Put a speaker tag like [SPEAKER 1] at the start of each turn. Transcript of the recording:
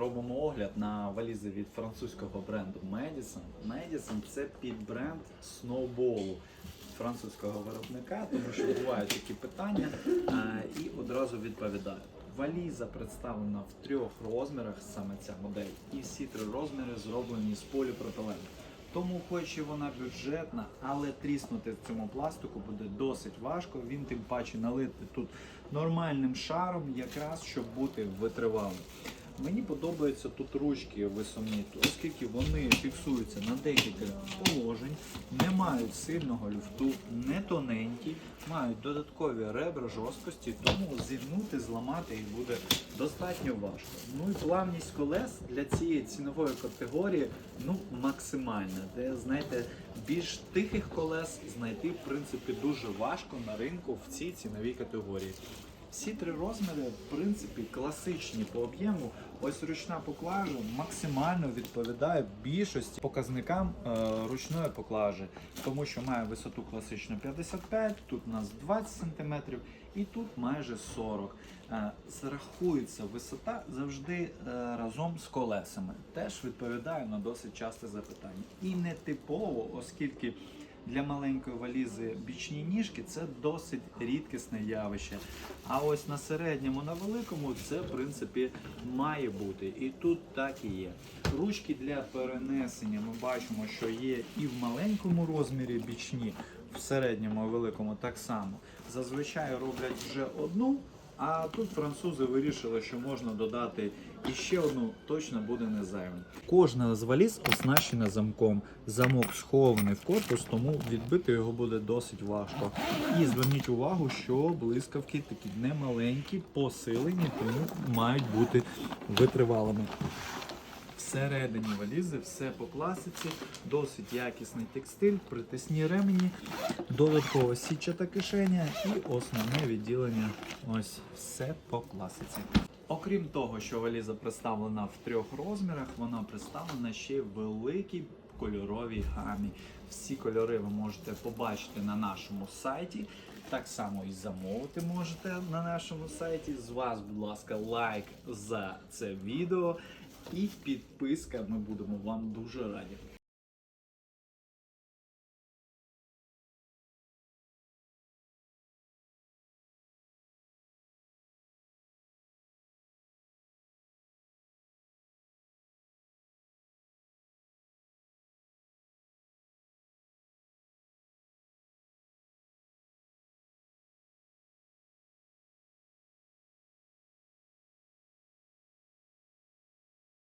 [SPEAKER 1] робимо огляд на валізи від французького бренду Madison. Madison – це підбренд сноуболу французького виробника, тому що бувають такі питання і одразу відповідаю. Валіза представлена в трьох розмірах, саме ця модель, і всі три розміри зроблені з поліпропилену. Тому, хоч і вона бюджетна, але тріснути в цьому пластику буде досить важко. Він тим паче налити тут нормальним шаром, якраз щоб бути витривалим. Мені подобаються тут ручки висомні, оскільки вони фіксуються на декілька положень, не мають сильного люфту, не тоненькі, мають додаткові ребра жорсткості, тому зігнути, зламати їх буде достатньо важко. Ну і плавність колес для цієї цінової категорії ну максимальна. Де знаєте, більш тихих колес знайти в принципі дуже важко на ринку в цій ціновій категорії. Всі три розміри, в принципі, класичні по об'єму. Ось ручна поклажа максимально відповідає більшості показникам е, ручної поклажі, тому що має висоту класичну 55, тут у нас 20 см і тут майже 40 Е, Зарахується висота завжди е, разом з колесами. Теж відповідає на досить часте запитання. І не типово, оскільки для маленької валізи бічні ніжки це досить рідкісне явище. А ось на середньому, на великому це в принципі має бути. І тут так і є. Ручки для перенесення ми бачимо, що є і в маленькому розмірі бічні, в середньому і великому так само. Зазвичай роблять вже одну. А тут французи вирішили, що можна додати іще одну, точно буде не зайвим. Кожна з валіз оснащена замком. Замок схований в корпус, тому відбити його буде досить важко. І зверніть увагу, що блискавки такі немаленькі, посилені, тому мають бути витривалими. Всередині валізи все по класиці, досить якісний текстиль, притисні ремені, додаткова сітчата кишеня і основне відділення. Ось все по класиці. Окрім того, що валіза представлена в трьох розмірах, вона представлена ще в великій кольоровій гамі. Всі кольори ви можете побачити на нашому сайті. Так само і замовити можете на нашому сайті. З вас, будь ласка, лайк за це відео і підписка. Ми будемо вам дуже раді.